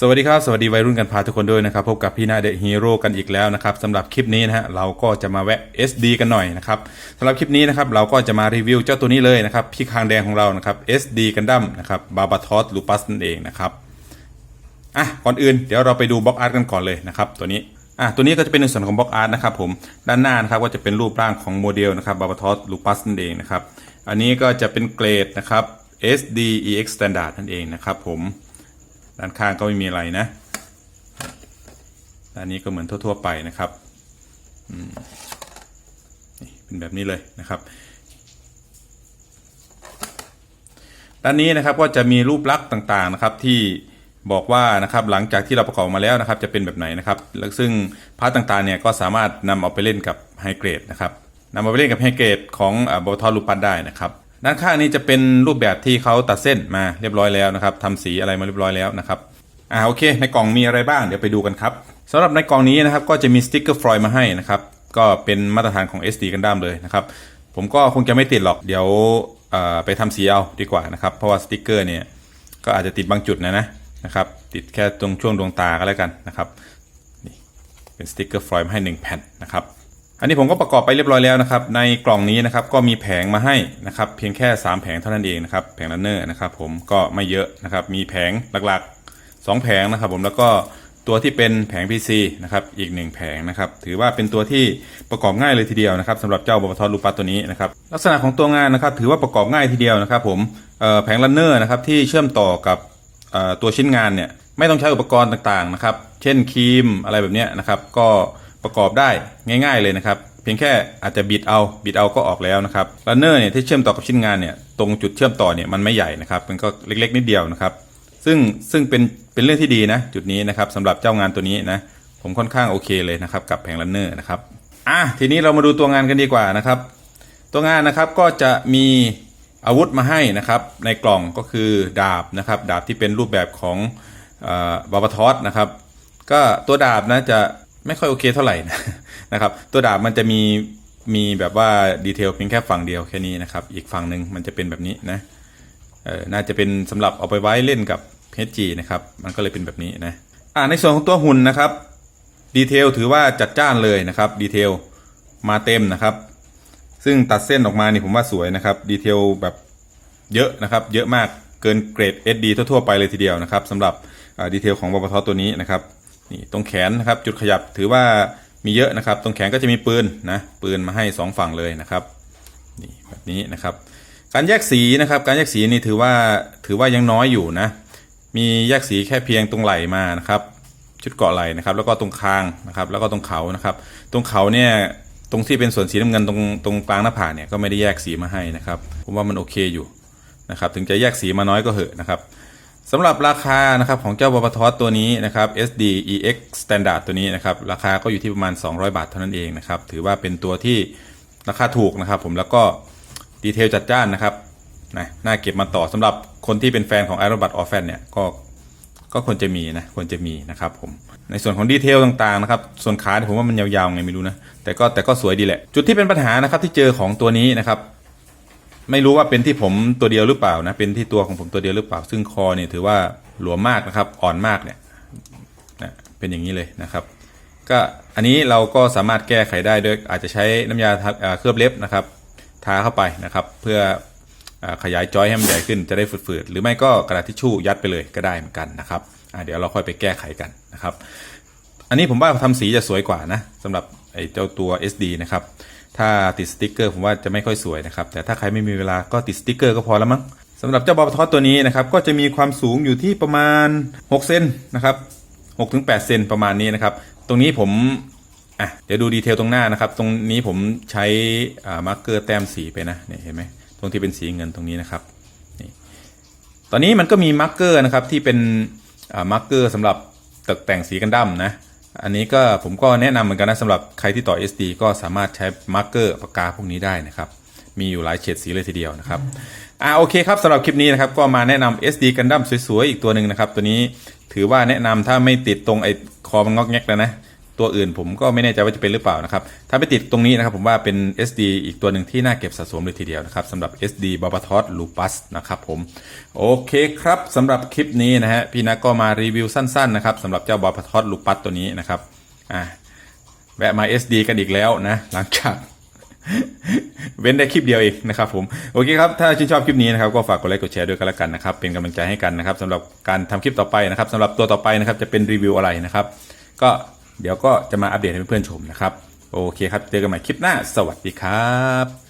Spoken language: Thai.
สวัสดีครับ สวัสดีวัยรุ่นกันพาทุกคนด้วยนะครับ พบกับพี่นาเดอะฮีโร่กันอีกแล้วนะครับสำหรับคลิปนี้นะฮะเราก็จะมาแวะ SD กันหน่อยนะครับสำหรับคลิปนี้นะครับเราก็จะมารีวิวเจ้าตัวนี้เลยนะครับพี่คางแดงของเรานะครับ SD กันดั้มนะครับบาบาทอสลูปัสนั่นเองนะครับอะก่อนอื่นเดี๋ยวเราไปดูบล็อกอาร์ตกันก่อนเลยนะครับตัวนี้อะตัวนี้ก็จะเป็นในส่วนของบล็อกอาร์ตนะครับผมด้านหน้านะครับก็จะเป็นรูปร่างของโมเดลนะครับบาบาทอสลูปัสนั่นเองนะครับอันนี้ก็จะเป็นเกรดนะครับ SD EX Standard นั่นเองนะครับผม ด้านข้างก็ไม่มีอะไรนะด้านนี้ก็เหมือนทั่ว ๆ ไปนะครับอืมเป็นแบบนี้เลยนะครับ ด้านนี้นะครับก็จะมีรูปลักษณ์ต่างๆนะครับที่บอกว่านะครับหลังจากที่เราประกอบมาแล้วนะครับ จะเป็นแบบไหนนะครับแล้วซึ่งพาร์ตต่างๆเนี่ยก็สามารถนำเอาไปเล่นกับไฮเกรดนะครับนำเอาไปเล่นกับไฮเกรดของบอทอลูปันได้นะครับ ด้านข้างนี้จะเป็นรูปแบบที่เขาตัดเส้นมาเรียบร้อยแล้วนะครับทำสีอะไรมาเรียบร้อยแล้วนะครับอ่าโอเค ในกล่องมีอะไรบ้างเดี๋ยวไปดูกันครับสำหรับในกล่องนี้นะครับก็จะมีสติกเกอร์ฟลอยล์มาให้นะครับก็เป็นมาตรฐานของ SD กันด้ามเลยนะครับผมก็คงจะไม่ติดหรอกเดี๋ยวไปทำสีเอาดีกว่านะครับเพราะว่าสติกเกอร์เนี่ยก็อาจจะติดบางจุดนะนะนะครับติดแค่ตรงช่วงดวงตาก็แล้วกันนะครับนี่เป็นสติกเกอร์ฟลอยล์มาให้หนึ่งแผ่นนะครับ อันนี้ผมก็ประกอบไปเรียบร้อยแล้วนะครับ ในกล่องนี้นะครับก็มีแผงมาให้นะครับ เพียงแค่ 3 แผงเท่านั้นเองนะครับ แผงรันเนอร์นะครับ ผมก็ไม่เยอะนะครับ มีแผงหลักๆ 2 แผงนะครับ ผมแล้วก็ตัวที่เป็นแผง PC นะครับอีก 1 แผงนะครับ ถือว่าเป็นตัวที่ประกอบง่ายเลยทีเดียวนะครับสำหรับเจ้าบอทอลูปัสตัวนี้นะครับ ลักษณะของตัวงานนะครับ ถือว่าประกอบง่ายทีเดียวนะครับ ผมแผงรันเนอร์นะครับที่เชื่อมต่อกับตัวชิ้นงานเนี่ยไม่ต้องใช้อุปกรณ์ต่างๆนะครับ เช่นครีมอะไรแบบนี้นะครับ ก็ ประกอบได้ง่ายๆเลยนะครับเพียงแค่อาจจะบิดเอาบิดเอาก็ออกแล้วนะครับรันเนอร์เนี่ยที่เชื่อมต่อกับชิ้นงานเนี่ยตรงจุดเชื่อมต่อเนี่ยมันไม่ใหญ่นะครับมันก็เล็กๆนิดเดียวนะครับซึ่งซึ่งเป็นเป็นเรื่องที่ดีนะจุดนี้นะครับสำหรับเจ้างานตัวนี้นะผมค่อนข้างโอเคเลยนะครับกับแผงรันเนอร์นะครับอะทีนี้เรามาดูตัวงานกันดีกว่านะครับตัวงานนะครับก็จะมีอาวุธมาให้นะครับในกล่องก็คือดาบนะครับดาบที่เป็นรูปแบบของบาบาทอสนะครับก็ตัวดาบนะจะ ไม่ค่อยโอเคเท่าไหร่นะนะครับ ตัวดาบมันจะมีมีแบบว่าดีเทลเพียงแค่ฝั่งเดียวแค่นี้นะครับ อีกฝั่งหนึ่งมันจะเป็นแบบนี้นะเออน่าจะเป็นสำหรับเอาไปไว้เล่นกับ HG นะครับ มันก็เลยเป็นแบบนี้นะอ่าในส่วนของตัวหุ่นนะครับดีเทลถือว่าจัดจ้านเลยนะครับดีเทลมาเต็มนะครับ ซึ่งตัดเส้นออกมานี่ผมว่าสวยนะครับดีเทลแบบเยอะนะครับ เยอะมากเกินเกรด SD ทั่วๆไปเลยทีเดียวนะครับสำหรับดีเทลของบปทตัวนี้นะครับ นี่ตรงแขนนะครับจุดขยับถือว่ามีเยอะนะครับ ตรงแขนก็จะมีปืนนะปืนมาให้ 2 ฝั่งเลยนะครับนี่แบบนี้นะครับ การแยกสีนะครับ การแยกสีนี่ถือว่าถือว่ายังน้อยอยู่นะ มีแยกสีแค่เพียงตรงไหล่มานะครับ ชุดเกาะไหล่นะครับ แล้วก็ตรงคางนะครับ แล้วก็ตรงเขานะครับ ตรงเขาเนี่ยตรงที่เป็นส่วนสีน้ำเงินตรงตรงกลางหน้าผากเนี่ยก็ไม่ได้แยกสีมาให้นะครับผมว่ามันโอเคอยู่นะครับ ถึงจะแยกสีมาน้อยก็เหอะนะครับ สำหรับราคานะครับของเจ้าบปทอสตัวนี้นะครับ SD EX Standard ตัวนี้นะครับราคาก็อยู่ที่ประมาณ 200 บาทเท่านั้นเองนะครับถือว่าเป็นตัวที่ราคาถูกนะครับ ผมแล้วก็ดีเทลจัดจ้านนะครับนะน่าเก็บมาต่อสำหรับคนที่เป็นแฟนของ Iron Bat Orphan เนี่ยก็ก็ควรจะมีนะควรจะมีนะครับผมในส่วนของดีเทลต่างๆนะครับส่วนขาผมว่ามันยาวๆไงไม่รู้นะแต่ก็แต่ก็สวยดีแหละ จุดที่เป็นปัญหานะครับที่เจอของตัวนี้นะครับ ไม่รู้ว่าเป็นที่ผมตัวเดียวหรือเปล่านะเป็นที่ตัวของผมตัวเดียวหรือเปล่า ซึ่งคอเนี่ยถือว่าหลวมมากนะครับ อ่อนมากเนี่ยนะเป็นอย่างนี้เลยนะครับ ก็อันนี้เราก็สามารถแก้ไขได้ด้วยอาจจะใช้น้ำยาทาเคลือบเล็บนะครับ ทาเข้าไปนะครับ เพื่ออขยายจอยให้มันใหญ่ขึ้นจะได้ฝืดๆหรือไม่ก็กระดาษทิชชู่ยัดไปเลยก็ได้เหมือนกันนะครับเดี๋ยวเราค่อยไปแก้ไขกันนะครับ อันนี้ผมว่าทำสีจะสวยกว่านะสำหรับ ไอ้เจ้าตัว SD นะครับ ถ้าติดสติกเกอร์ผมว่าจะไม่ค่อยสวยนะครับ แต่ถ้าใครไม่มีเวลาก็ติดสติกเกอร์ก็พอแล้วมั้งสำหรับเจ้าบอลทอสตัวนี้นะครับ ก็จะมีความสูงอยู่ที่ประมาณ 6 เซนนะครับ6ถึง8เซนประมาณนี้นะครับ ตรงนี้ผมอะเดี๋ยวดูดีเทลตรงหน้านะครับ ตรงนี้ผมใช้อ่ามาร์กเกอร์แต้มสีไปนะเนี่ยเห็นไหมตรงที่เป็นสีเงินตรงนี้นะครับนี่ตอนนี้มันก็มีมาร์กเกอร์นะครับที่เป็นอ่ามาร์กเกอร์สำหรับตกแต่งสีกันดั้มนะ อันนี้ก็ผมก็แนะนำเหมือนกันนะสำหรับใครที่ต่อ SD ก็สามารถใช้มาร์กเกอร์ปากกาพวกนี้ได้นะครับ มีอยู่หลายเฉดสีเลยทีเดียวนะครับอ่าโอเคครับสำหรับคลิปนี้นะครับก็มาแนะนำ SD กันดั้มสวยๆ อีกตัวหนึ่งนะครับ ตัวนี้ถือว่าแนะนำถ้าไม่ติดตรงไอ้คอมันงอกแงกแล้วนะ ตัวอื่นผมก็ไม่แน่ใจว่าจะเป็นหรือเปล่านะครับ ถ้าไปติดตรงนี้นะครับผมว่าเป็น SD อีกตัวหนึ่งที่น่าเก็บสะสมเลยทีเดียวนะครับสำหรับ SD b a b a t o s Lupus นะครับผม โอเคครับสำหรับคลิปนี้นะฮะพี่นักก็มารีวิวสั้นๆนะครับสำหรับเจ้า b a b a t o s Lupus ตัวนี้นะครับอ่าแวะมา SD กันอีกแล้วนะหลังจากเว้นได้คลิปเดียวเองนะครับผมโอเคครับถ้าชื่นชอบคลิปนี้นะครับก็ฝากกดไลค์กดแชร์ด้วยกันละกันนะครับเป็นกำลังใจให้กันนะครับสำหรับการทำคลิปต่อไปนะครับสำหรับตัวต่อไปนะครับจะเป็นรีวิวอะไรนะครับ ก็ เดี๋ยวก็จะมาอัปเดตให้เพื่อนๆชมนะครับ โอเคครับ เจอกันใหม่คลิปหน้า สวัสดีครับ